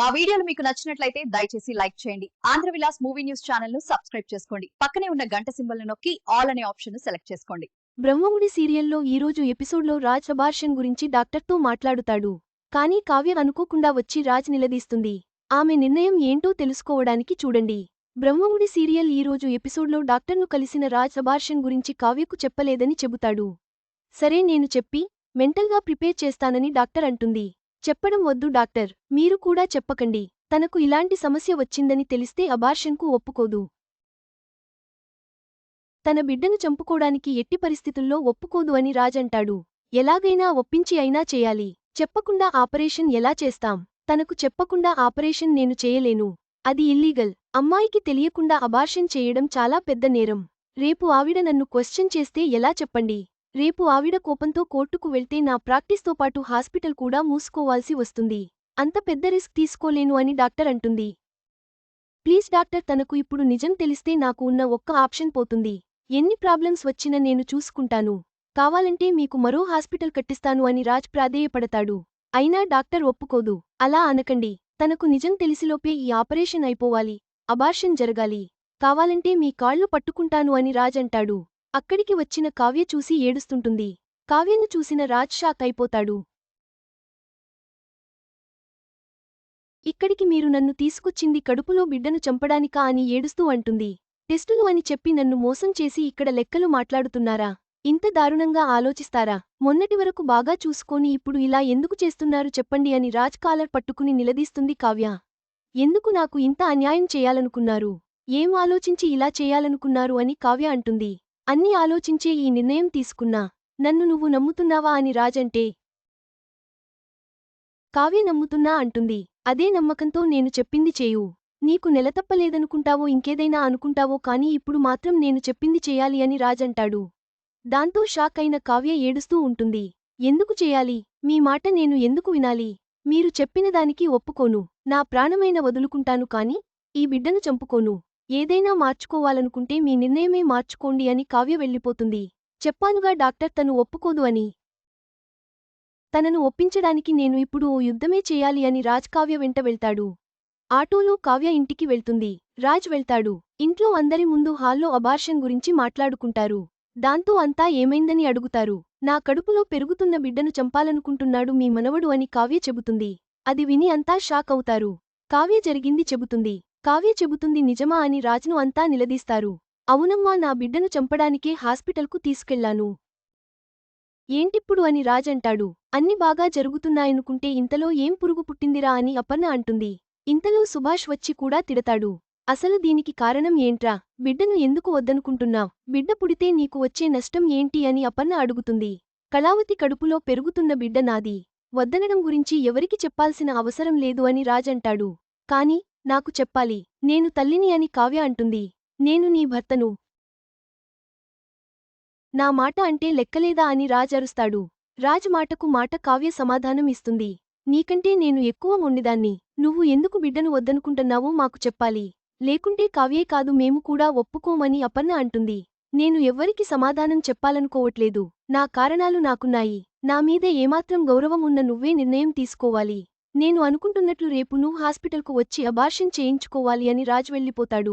మా వీడియోలు మీకు నచ్చినట్లయితే దయచేసి లైక్ చేయండి. ఆంధ్ర విలాస్ మూవీ న్యూస్ ఛానల్ను సబ్స్క్రైబ్ చేసుకోండి. పక్కనే ఉన్న గంట సింబల్ నొక్కి ఆల్ అనే ఆప్షన్ను సెలెక్ట్ చేసుకోండి. బ్రహ్మముడి సీరియల్లో ఈరోజు ఎపిసోడ్లో రాజ్ అబార్షన్ గురించి డాక్టర్తో మాట్లాడుతాడు. కానీ కావ్య అనుకోకుండా వచ్చి రాజ్ నిలదీస్తుంది. ఆమె నిర్ణయం ఏంటో తెలుసుకోవడానికి చూడండి. బ్రహ్మముడి సీరియల్ ఈరోజు ఎపిసోడ్లో డాక్టర్ను కలిసిన రాజ్ అబార్షన్ గురించి కావ్యకు చెప్పలేదని చెబుతాడు. సరే నేను చెప్పి మెంటల్గా ప్రిపేర్ చేస్తానని డాక్టర్ అంటుంది. చెప్పడం వద్దు డాక్టర్. మీరు కూడా చెప్పకండి. తనకు ఇలాంటి సమస్య వచ్చిందని తెలిస్తే అబార్షన్కు ఒప్పుకోదు. తన బిడ్డను చంపుకోడానికి ఎట్టి పరిస్థితుల్లో ఒప్పుకోదు అని రాజంటాడు ఎలాగైనా ఒప్పించి అయినా చేయాలి. చెప్పకుండా ఆపరేషన్ ఎలా చేస్తాం? తనకు చెప్పకుండా ఆపరేషన్ నేను చేయలేను. అది ఇల్లీగల్. అమ్మాయికి తెలియకుండా అబార్షన్ చేయడం చాలా పెద్ద నేరం. రేపు ఆవిడ నన్ను క్వశ్చన్ చేస్తే ఎలా చెప్పండి? రేపు ఆవిడ కోపంతో కోర్టుకు వెళ్తే నా ప్రాక్టీస్తో పాటు హాస్పిటల్ కూడా మూసుకోవాల్సి వస్తుంది. అంత పెద్ద రిస్క్ తీసుకోలేను అని డాక్టర్ అంటుంది. ప్లీజ్ డాక్టర్ తనకు ఇప్పుడు నిజం తెలిస్తే నాకు ఉన్న ఒక్క ఆప్షన్ పోతుంది. ఎన్ని ప్రాబ్లమ్స్ వచ్చినా నేను చూసుకుంటాను. కావాలంటే మీకు మరో హాస్పిటల్ కట్టిస్తాను అని రాజ్ ప్రాధేయపడతాడు. అయినా డాక్టర్ ఒప్పుకోదు. అలా అనకండి. తనకు నిజం తెలిసిలోపే ఈ ఆపరేషన్ అయిపోవాలి. అబార్షన్ జరగాలి. కావాలంటే మీ కాళ్ళు పట్టుకుంటాను అని రాజ్ అంటాడు. అక్కడికి వచ్చిన కావ్య చూసి ఏడుస్తుంటుంది. కావ్యను చూసిన రాజ్ షాక్ అయిపోతాడు. ఇక్కడికి మీరు నన్ను తీసుకొచ్చింది కడుపులో బిడ్డను చంపడానికా అని ఏడుస్తూ అంటుంది. టెస్టులు అని చెప్పి నన్ను మోసం చేసి ఇక్కడ లెక్కలు మాట్లాడుతున్నారా? ఇంత దారుణంగా ఆలోచిస్తారా? మొన్నటి వరకు బాగా చూసుకొని ఇప్పుడు ఇలా ఎందుకు చేస్తున్నారు చెప్పండి అని రాజ్ కాలర్ పట్టుకుని నిలదీస్తుంది కావ్య. ఎందుకు నాకు ఇంత అన్యాయం చేయాలనుకున్నారు? ఏం ఆలోచించి ఇలా చేయాలనుకున్నారు అని కావ్య అంటుంది. అన్ని ఆలోచించే ఈ నిర్ణయం తీసుకున్నా నన్ను నువ్వు నమ్ముతున్నావా అని రాజంటే కావ్య నమ్ముతున్నా అంటుంది. అదే నమ్మకంతో నేను చెప్పింది చేయు. నీకు నెలతప్పలేదనుకుంటావో ఇంకేదైనా అనుకుంటావో కాని ఇప్పుడు మాత్రం నేను చెప్పింది చేయాలి అని రాజంటాడు. దాంతో షాక్ అయిన కావ్య ఏడుస్తూ ఉంటుంది. ఎందుకు చేయాలి? మీ మాట నేను ఎందుకు వినాలి? మీరు చెప్పిన దానికి ఒప్పుకోను. నా ప్రాణమైన వదులుకుంటాను కాని ఈ బిడ్డను చంపుకోను. ఏదైనా మార్చుకోవాలనుకుంటే మీ నిర్ణయమే మార్చుకోండి అని కావ్య వెళ్ళిపోతుంది. చెప్పానుగా డాక్టర్ తను ఒప్పుకోదు అని. తనను ఒప్పించడానికి నేను ఇప్పుడు ఓ యుద్ధమే చేయాలి అని రాజ్ కావ్య వెంట వెళ్తాడు. ఆటోలో కావ్య ఇంటికి వెళ్తుంది. రాజ్ వెళ్తాడు. ఇంట్లో అందరి ముందు హాల్లో అబార్షన్ గురించి మాట్లాడుకుంటారు. దాంతో అంతా ఏమైందని అడుగుతారు. నా కడుపులో పెరుగుతున్న బిడ్డను చంపాలనుకుంటున్నాడు మీ మనవడు అని కావ్య చెబుతుంది. అది విని అంతా షాక్ అవుతారు. కావ్య జరిగింది చెబుతుంది. కావ్య చెబుతుంది నిజమా అని రాజ్ను అంతా నిలదీస్తారు. అవునమ్మా నా బిడ్డను చంపడానికే హాస్పిటల్కు తీసుకెళ్ళాను. ఏంటిప్పుడు అని రాజంటాడు. అన్ని బాగా జరుగుతున్నాయనుకుంటే ఇంతలో ఏం పురుగు పుట్టిందిరా అని అపర్ణ అంటుంది. ఇంతలో సుభాష్ వచ్చి కూడా తిడతాడు. అసలు దీనికి కారణం ఏంట్రా? బిడ్డను ఎందుకు వద్దనుకుంటున్నావ్? బిడ్డ పుడితే నీకు వచ్చే నష్టం ఏంటి అని అపర్ణ అడుగుతుంది. కళావతి కడుపులో పెరుగుతున్న బిడ్డ నాది. వద్దనడం గురించి ఎవరికి చెప్పాల్సిన అవసరం లేదు అని రాజంటాడు. కాని నాకు చెప్పాలి నేను తల్లిని అని కావ్య అంటుంది నేను నీ భర్తను. నా మాట అంటే లెక్కలేదా అని రాజ్ అరుస్తాడు. రాజ్ మాటకు మాట కావ్య సమాధానం ఇస్తుంది. నీకంటే నేను ఎక్కువ మొండిదాన్ని నువ్వు ఎందుకు బిడ్డను వద్దనుకుంటున్నావో మాకు చెప్పాలి. లేకుంటే కావ్యే కాదు మేము కూడా ఒప్పుకోమని అపర్ణ అంటుంది. నేను ఎవ్వరికి సమాధానం చెప్పాలనుకోవట్లేదు. నా కారణాలు నాకున్నాయి. నా మీద ఏమాత్రం గౌరవం ఉన్న నువ్వే నిర్ణయం తీసుకోవాలి. నేను అనుకుంటున్నట్లు రేపు నువ్వు హాస్పిటల్కు వచ్చి అబార్షన్ చేయించుకోవాలి అని రాజ్ వెళ్ళిపోతాడు.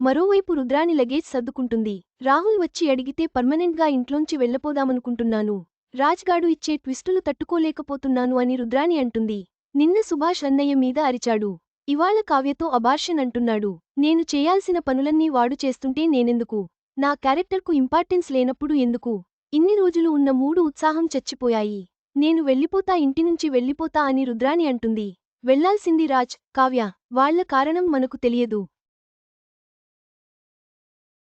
మరోవైపు రుద్రాని లగేజ్ సర్దుకుంటుంది. రాహుల్ వచ్చి అడిగితే పర్మనెంట్గా ఇంట్లోంచి వెళ్ళపోదామనుకుంటున్నాను. రాజ్గాడు ఇచ్చే ట్విస్టులు తట్టుకోలేకపోతున్నాను అని రుద్రాని అంటుంది. నిన్న సుభాష్ అన్నయ్య మీద అరిచాడు. ఇవాళ కావ్యతో అబార్షన్ అంటున్నాడు. నేను చేయాల్సిన పనులన్నీ వాడు చేస్తుంటే నేనెందుకు? నా క్యారెక్టర్కు ఇంపార్టెన్స్ లేనప్పుడు ఎందుకు? ఇన్ని రోజులు ఉన్న మూడు ఉత్సాహం చచ్చిపోయాయి. నేను వెళ్ళిపోతా ఇంటినుంచి వెళ్ళిపోతా అని రుద్రాణి అంటుంది. వెళ్ళాల్సింది రాజ్ కావ్య వాళ్ళ కారణం మనకు తెలియదు.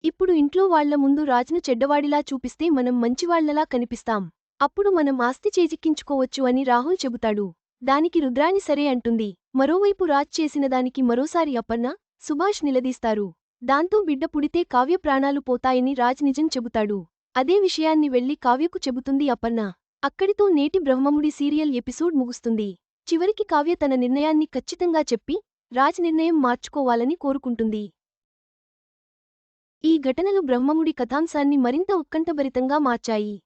ఇప్పుడు ఇంట్లో వాళ్ళ ముందు రాజ్ను చెడ్డవాడిలా చూపిస్తే మనం మంచివాళ్ళలా కనిపిస్తాం. అప్పుడు మనం ఆస్తి చేజిక్కించుకోవచ్చు అని రాహుల్ చెబుతాడు. దానికి రుద్రాణి సరే అంటుంది. మరోవైపు రాజ్ చేసిన దానికి మరోసారి అప్పన్న సుభాష్ నిలదీస్తారు. దాంతో బిడ్డ పుడితే కావ్య ప్రాణాలు పోతాయని రాజ్ నిజం చెబుతాడు. అదే విషయాన్ని వెళ్ళి కావ్యకు చెబుతుంది అపర్ణ. అక్కడితో నేటి బ్రహ్మముడి సీరియల్ ఎపిసోడ్ ముగుస్తుంది. చివరికి కావ్య తన నిర్ణయాన్ని ఖచ్చితంగా చెప్పి రాజ్ నిర్ణయం మార్చుకోవాలని కోరుకుంటుంది. ఈ ఘటనలు బ్రహ్మముడి కథాంశాన్ని మరింత ఉత్కంఠభరితంగా మార్చాయి.